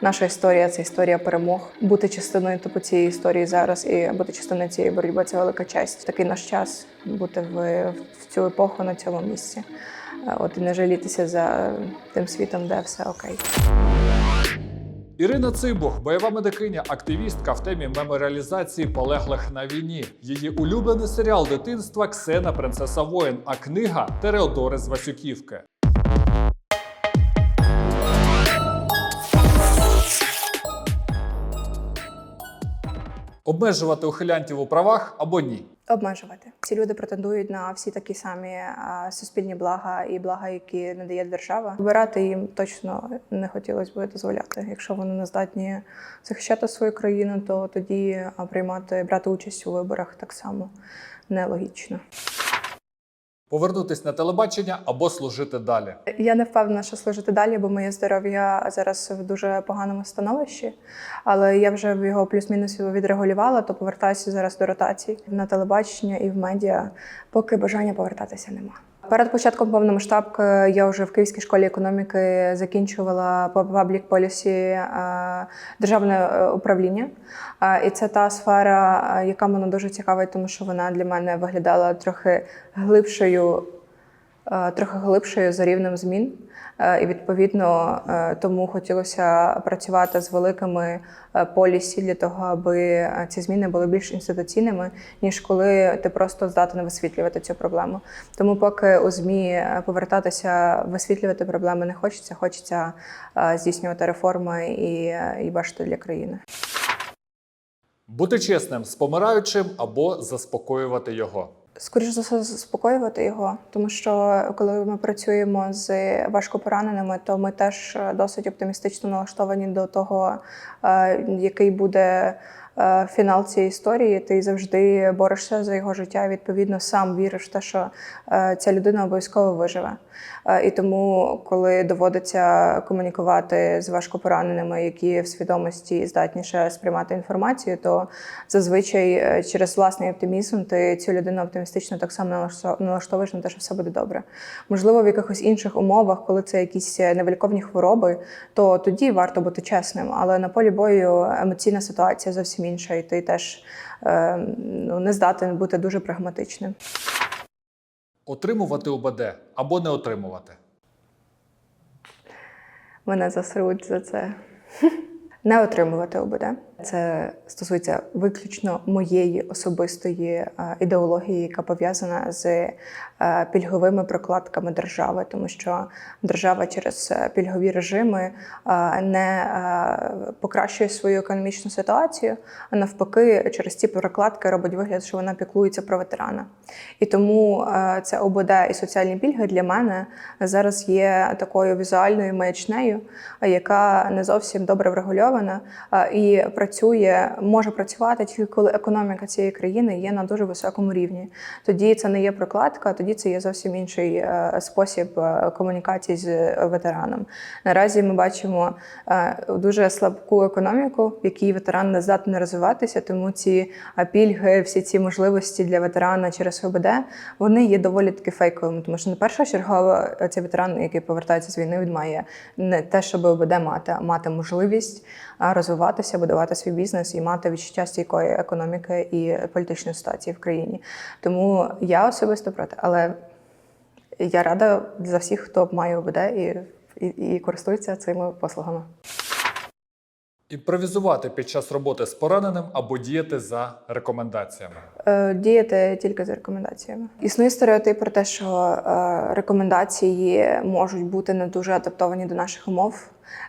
Наша історія це історія перемог. Бути частиною типу цієї історії зараз і бути частиною цієї боротьби це велика честь. Такий наш час бути в, в цю епоху на цьому місці. Е, От і не жалітися за тим світом, де все окей. Ірина Цибух, бойова медикиня, активістка в темі меморіалізації полеглих на війні. Її улюблений серіал дитинства Ксена Принцеса воїн, а книга Тереодори з Васюківки. Обмежувати ухилянтів у правах або ні. Обмежувати ці люди претендують на всі такі самі суспільні блага і блага, які надає держава. Вибирати їм точно не хотілося б дозволяти. Якщо вони не здатні захищати свою країну, то тоді приймати брати участь у виборах так само нелогічно. Повернутись на телебачення або служити далі. Я не впевнена, що служити далі, бо моє здоров'я зараз в дуже поганому становищі, але я вже його плюс-мінус відрегулювала, то повертаюся зараз до ротацій на телебачення і в медіа, поки бажання повертатися нема. Перед початком повномасштабки я вже в Київській школі економіки закінчувала паблік полісі державне е, управління. Е, І це та сфера, е, яка мене дуже цікавить, тому що вона для мене виглядала трохи глибшою е, трохи глибшою за рівнем змін. Е, І відповідно е, тому хотілося працювати з великими е, полісі для того, аби ці зміни були більш інституційними, ніж коли ти просто здатен висвітлювати цю проблему. Тому, поки у змі повертатися, висвітлювати проблеми не хочеться, хочеться здійснювати реформи і, і бачити для країни. Бути чесним з помираючим або заспокоювати його. Скоріше за все, заспокоювати його, тому що коли ми працюємо з важкопораненими, то ми теж е, досить оптимістично налаштовані до того, е, який буде фінал цієї історії. Ти завжди борешся за його життя. Відповідно, сам віриш в те, що е, ця людина обов'язково виживе. Е, І тому, коли доводиться комунікувати з важкопораненими, які в свідомості здатніше сприймати інформацію, то зазвичай е, через власний оптимізм ти цю людину оптимістично так само налаштовуєш на те, що все буде добре. Можливо, в якихось інших умовах, коли це якісь е, невиліковні хвороби, то тоді варто бути чесним. Але на полі бою емоційна ситуація зовсім інша, і ти теж е, ну, не здатен бути дуже прагматичним. Отримувати ОБД або не отримувати. Мене засруть за це. Не отримувати ОБД. Це стосується виключно моєї особистої е, ідеології, яка пов'язана з е, пільговими прокладками держави, тому що держава через е, пільгові режими не покращує свою економічну ситуацію, а навпаки, через ці прокладки робить вигляд, що вона піклується про ветерана. І тому це ОБД і соціальні пільги для мене зараз є такою візуальною маячнею, яка не зовсім добре врегульована і працює, може працювати тільки коли економіка цієї країни є на дуже високому рівні. Тоді це не є прокладка, тоді це є зовсім інший е, спосіб е, комунікації з ветераном. Наразі ми бачимо е, дуже слабку економіку, в якій ветеран не здатний розвиватися, тому ці пільги, всі ці можливості для ветерана через ОБД, вони є доволі таки фейковими, тому що не першочергово е, цей ветеран, який повертається з війни, він має не те, щоб ОБД мати, а мати можливість розвиватися, будувати свій бізнес і мати відчуття стійкої економіки і політичної ситуації в країні. Тому я особисто проти, але я рада за всіх, хто має ОБД і, і, і користується цими послугами. Імпровізувати під час роботи з пораненим або діяти за рекомендаціями. Е, Діяти тільки за рекомендаціями. Існує стереотип про те, що е, рекомендації можуть бути не дуже адаптовані до наших умов.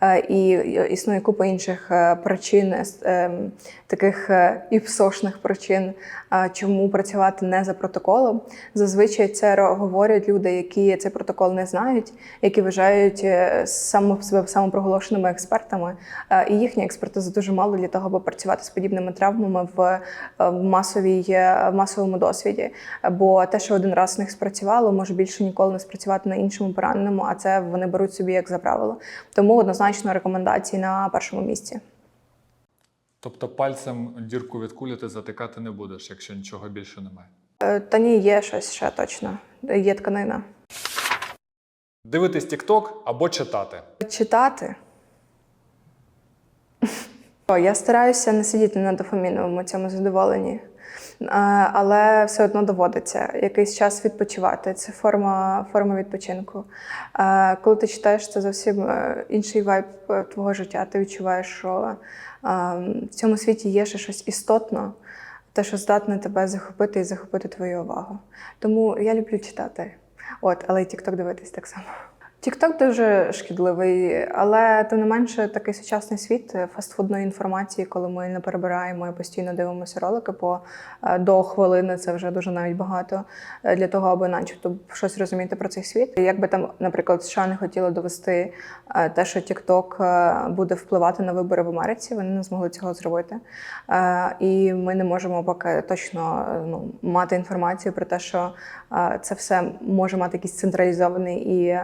Е, І існує купа інших е, причин, ем, таких е, іпсошних причин, е, чому працювати не за протоколом. Зазвичай це говорять люди, які цей протокол не знають, які вважають е, само себе самопроголошеними експертами. Е, І їхня експертиза дуже мало для того, аби працювати з подібними травмами в е, масовій е, в масовому досвіді. Бо те, що один раз в них спрацювало, може більше ніколи не спрацювати на іншому пораненому, а це вони беруть собі як за правило. Тому однозначно рекомендації на першому місці. Тобто пальцем дірку від кулі ти затикати не будеш, якщо нічого більше немає. Е, Та ні, є щось ще точно. Є тканина. Дивитись TikTok або читати. Читати Я стараюся не сидіти на дофаміновому цьому задоволенні, але все одно доводиться якийсь час відпочивати. Це форма, форма відпочинку. Е, Коли ти читаєш, це зовсім е, інший вайб е, твого життя. Ти відчуваєш, що е, в цьому світі є ще щось істотно, те, що здатне тебе захопити і захопити твою увагу. Тому я люблю читати. От, але й TikTok дивитись так само. TikTok дуже шкідливий, але тим не менше такий сучасний світ е, фастфудної інформації, коли ми не перебираємо і постійно дивимося ролики по е, до хвилини, це вже дуже навіть багато е, для того, аби начебто щось розуміти про цей світ. Якби там, наприклад, США не хотіли довести те, що е, буде впливати на вибори в Америці, вони не змогли цього зробити. І ми не можемо поки точно ну, мати інформацію про те, що це все може мати якийсь централізований і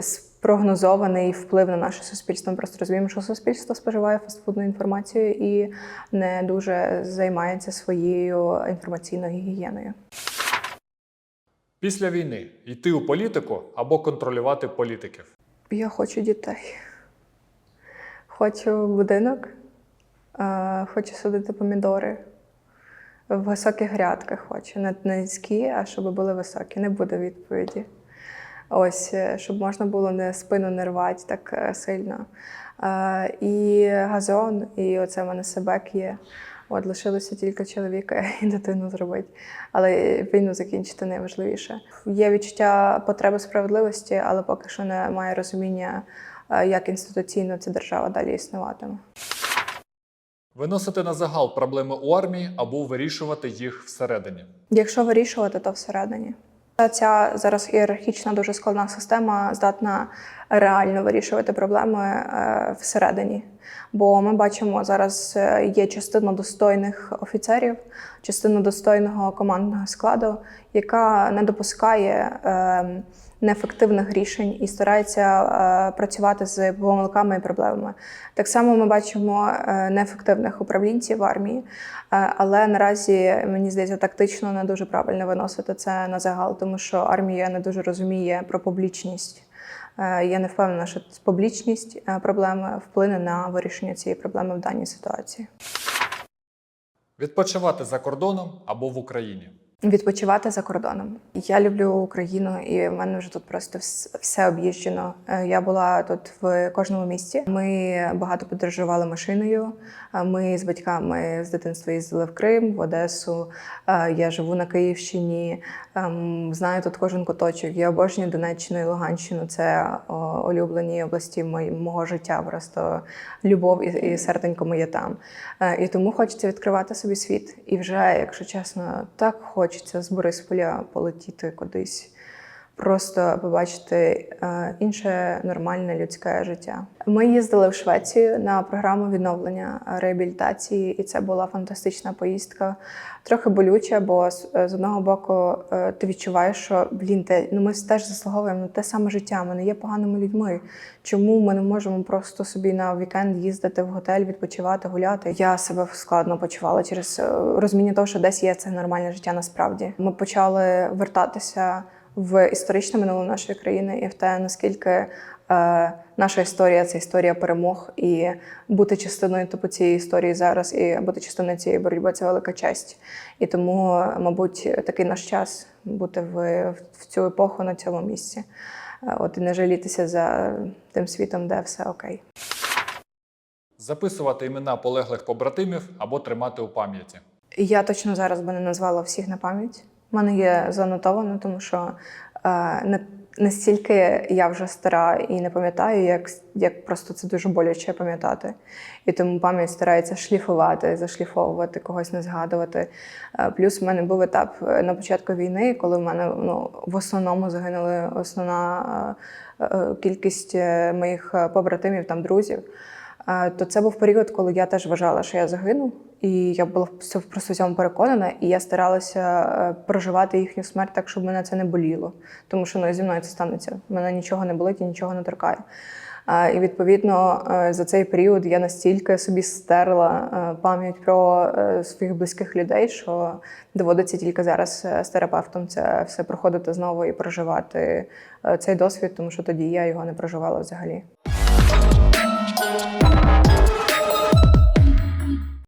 спрогнозований вплив на наше суспільство. Ми просто розуміємо, що суспільство споживає фастфудну інформацію і не дуже займається своєю інформаційною гігієною. Після війни йти у політику або контролювати політиків. Я хочу дітей. Хочу будинок, е, хочу садити помідори. В високих грядках хочу. Не не низькі, а щоб були високі. Не буде відповіді. Ось, е, щоб можна було не спину не рвати так е, сильно. Е, І газон, і оце в мене себек є. От лишилося тільки чоловіка і дитину зробити. Але війну закінчити найважливіше. Є відчуття потреби справедливості, але поки що немає розуміння, як інституційно ця держава далі існуватиме. Виносити на загал проблеми у армії або вирішувати їх всередині. Якщо вирішувати, то всередині. Ця зараз ієрархічна дуже складна система здатна реально вирішувати проблеми е, всередині. Бо ми бачимо зараз е, є частина достойних офіцерів, частина достойного командного складу, яка не допускає е, неефективних рішень і старається працювати з помилками і проблемами. Так само ми бачимо неефективних управлінців в армії, але наразі мені здається тактично не дуже правильно виносити це на загал, тому що армія не дуже розуміє про публічність. Е, Я не впевнена, що публічність е, проблеми вплине на вирішення цієї проблеми в даній ситуації. Відпочивати за кордоном або в Україні. Відпочивати за кордоном. Я люблю Україну, і в мене вже тут просто все об'їжджено. Е, Я була тут в кожному місті. Ми багато подорожували машиною. Е, Ми з батьками з дитинства їздили в Крим, в Одесу. Е, Я живу на Київщині. Ем, Знаю тут кожен куточок. Я обожнюю Донеччину і Луганщину. Це улюблені області мого життя. Просто любов і, серденько моє там. І тому хочеться відкривати собі світ. І вже, якщо чесно, так хочеться з Борисполя полетіти кудись. Просто побачити е, інше нормальне людське життя. Ми їздили в Швецію на програму відновлення е, реабілітації, і це була фантастична поїздка. Трохи болюча, бо з, з одного боку е, ти відчуваєш, що блін, те, ну ми теж заслуговуємо на те саме життя. Ми не є поганими людьми. Чому ми не можемо просто собі на вікенд їздити в готель, відпочивати, гуляти? Я себе складно почувала через е, розуміння того, що десь є це нормальне життя насправді. Ми почали вертатися в історичне минуле нашої країни і в те, наскільки е, наша історія це історія перемог, і бути частиною типу цієї історії зараз, і бути частиною цієї боротьби це велика честь. І тому, мабуть, такий наш час бути в, в цю епоху на цьому місці. Е, От і не жалітися за тим світом, де все окей. Записувати імена полеглих побратимів або тримати у пам'яті. Я точно зараз би не назвала всіх на пам'ять. У мене є занотовано, тому що не настільки я вже стара і не пам'ятаю, як, як просто це дуже боляче пам'ятати. І тому пам'ять старається шліфувати, зашліфовувати, когось не згадувати. Е, плюс в мене був етап е, на початку війни, коли в мене ну, в основному загинули основна е, кількість моїх побратимів, там друзів. То це був період, коли я теж вважала, що я загину, і я була просто в цьому переконана, і я старалася е, проживати їхню смерть так, щоб мене це не боліло. Тому що ну, зі мною це станеться. Мене нічого не болить і нічого не торкає. І відповідно е, за цей період я настільки собі стерла е, пам'ять про своїх близьких людей, що доводиться тільки зараз з терапевтом це все проходити знову і проживати цей досвід, тому що тоді я його не проживала взагалі.